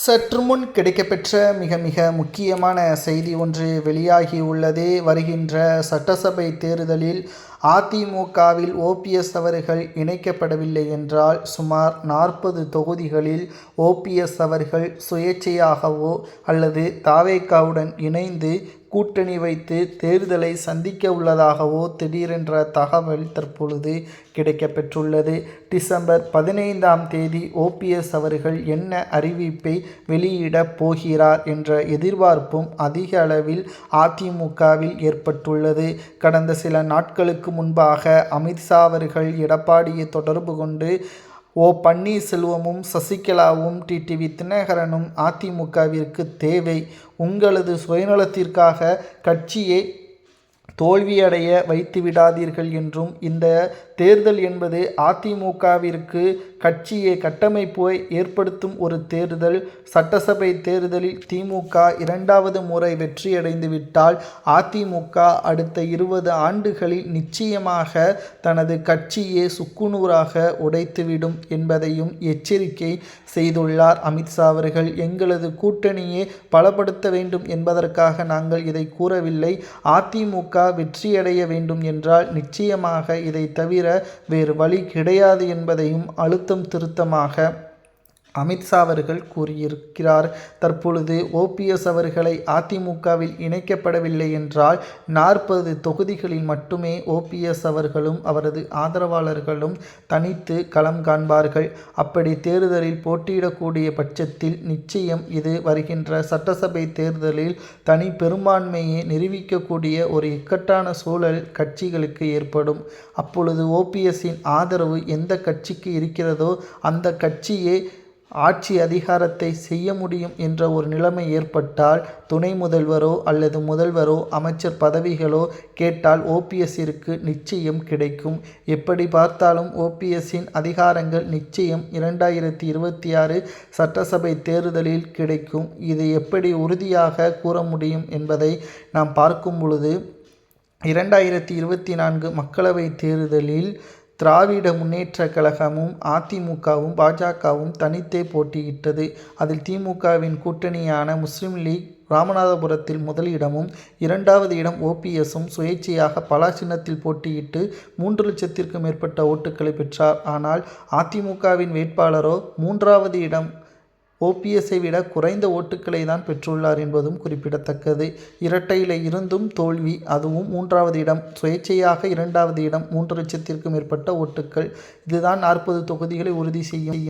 சற்று முன் கிடைக்கப்பெற்ற மிக மிக முக்கியமான செய்தி ஒன்று வெளியாகியுள்ளது வருகின்ற சட்டசபை தேர்தலில் அதிமுகவில் ஓபிஎஸ் அவர்கள் இணைக்கப்படவில்லை என்றால் சுமார் நாற்பது தொகுதிகளில் ஓபிஎஸ் அவர்கள் சுயேட்சையாகவோ அல்லது தாவேக்காவுடன் இணைந்து கூட்டணி வைத்து தேர்தலை சந்திக்க உள்ளதாகவோ திடீரென்ற தகவல் தற்பொழுது கிடைக்கப்பெற்றுள்ளது. டிசம்பர் பதினைந்தாம் தேதி ஓபிஎஸ் அவர்கள் என்ன அறிவிப்பை வெளியிடப் போகிறார் என்ற எதிர்பார்ப்பும் அதிக அளவில் அதிமுகவில் ஏற்பட்டுள்ளது. கடந்த சில நாட்களுக்கு முன்பாக அமித்ஷா அவர்கள் எடப்பாடியை தொடர்பு கொண்டு ஓ பன்னீர்செல்வமும் சசிகலாவும் டிடிவி தினகரனும் அதிமுகவிற்கு தேவை. உங்களது சுயநலத்திற்காக கட்சியை தோல்வியடைய வைத்து விடாதீர்கள் என்றும் இந்த தேர்தல் என்பது அதிமுகவிற்கு கட்சியை கட்டமைப்பை ஏற்படுத்தும் ஒரு தேர்தல். சட்டசபை தேர்தலில் திமுக இரண்டாவது முறை வெற்றியடைந்து விட்டால் அதிமுக அடுத்த இருபது ஆண்டுகளில் நிச்சயமாக தனது கட்சியை சுக்குநூறாக உடைத்துவிடும் என்பதையும் எச்சரிக்கை செய்துள்ளார் அமித்ஷா அவர்கள். எங்களது கூட்டணியை பலப்படுத்த வேண்டும் என்பதற்காக நாங்கள் இதை கூறவில்லை. அதிமுக வெற்றியடைய வேண்டும் என்றால் நிச்சயமாக இதை தவிர வேறு வழி கிடையாது என்பதையும் அழுத்தம் திருத்தமாக அமித்ஷா அவர்கள் கூறியிருக்கிறார் தற்பொழுது ஓபிஎஸ் அவர்களை அதிமுகவில் இணைக்கப்படவில்லை என்றால் நாற்பது தொகுதிகளில் மட்டுமே ஓபிஎஸ் அவர்களும் அவரது ஆதரவாளர்களும் தனித்து களம் காண்பார்கள். அப்படி தேர்தலில் போட்டியிடக்கூடிய பட்சத்தில் நிச்சயம் இது வருகின்ற சட்டசபை தேர்தலில் தனி பெரும்பான்மையை நிரூபிக்கக்கூடிய ஒரு இக்கட்டான சூழல் கட்சிகளுக்கு ஏற்படும். அப்பொழுது ஓபிஎஸ்ஸின் ஆதரவு எந்த கட்சிக்கு இருக்கிறதோ அந்த கட்சியே ஆட்சி அதிகாரத்தை செய்ய முடியும் என்ற ஒரு நிலைமை ஏற்பட்டால் துணை முதல்வரோ அல்லது முதல்வரோ அமைச்சர் பதவிகளோ கேட்டால் ஓபிஎஸ்ஸிற்கு நிச்சயம் கிடைக்கும். எப்படி பார்த்தாலும் ஓபிஎஸ்ஸின் அதிகாரங்கள் நிச்சயம் இரண்டாயிரத்தி இருபத்தி ஆறு சட்டசபை தேர்தலில் கிடைக்கும். இது எப்படி உறுதியாக கூற முடியும் என்பதை நாம் பார்க்கும் பொழுது இரண்டாயிரத்தி இருபத்தி நான்கு மக்களவை தேர்தலில் திராவிட முன்னேற்ற கழகமும் அதிமுகவும் பாஜகவும் தனித்தே போட்டியிட்டது. அதில் திமுகவின் கூட்டணியான முஸ்லீம் லீக் ராமநாதபுரத்தில் முதலிடமும் இரண்டாவது இடம் ஓபிஎஸும் சுயேட்சையாக பலா சின்னத்தில் போட்டியிட்டு மூன்று லட்சத்திற்கும் மேற்பட்ட ஓட்டுக்களை பெற்றார். ஆனால் அதிமுகவின் வேட்பாளரோ மூன்றாவது இடம் ஓபிஎஸ்ஸை விட குறைந்த ஓட்டுக்களை தான் பெற்றுள்ளார் என்பதும் குறிப்பிடத்தக்கது. இரட்டையில் இருந்தும் தோல்வி அதுவும் மூன்றாவது இடம். சுயேட்சையாக இரண்டாவது இடம் மூன்று லட்சத்திற்கும் மேற்பட்ட ஓட்டுக்கள். இதுதான் நாற்பது தொகுதிகளை உறுதி செய்யும்